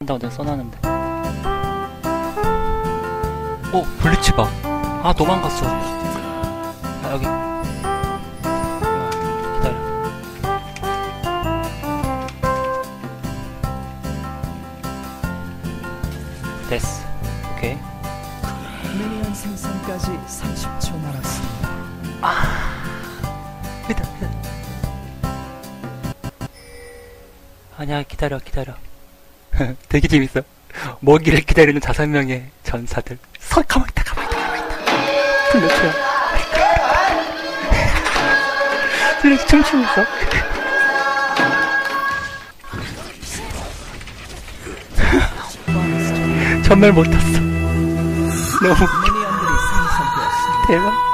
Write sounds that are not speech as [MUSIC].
한다고 내가 써놨는데. 오, 블리치 봐. 아, 도망갔어. 아, 여기. 기다려. 됐어. 오케이. 미니언 생성까지 30초 남았습니다. 기다, 기다. 아니야, 기다려, 기다려. [LAUGHS] 되게 재밌어. 먹이를 기다리는 다섯 명의 전사들. 서, 가만히 있다, 가만히 있다, 가만히 있다. 불러줘요. 둘이 춤추고 있어. [LAUGHS] 전멸 못 탔어. 너무 생성되었습니다. 대박.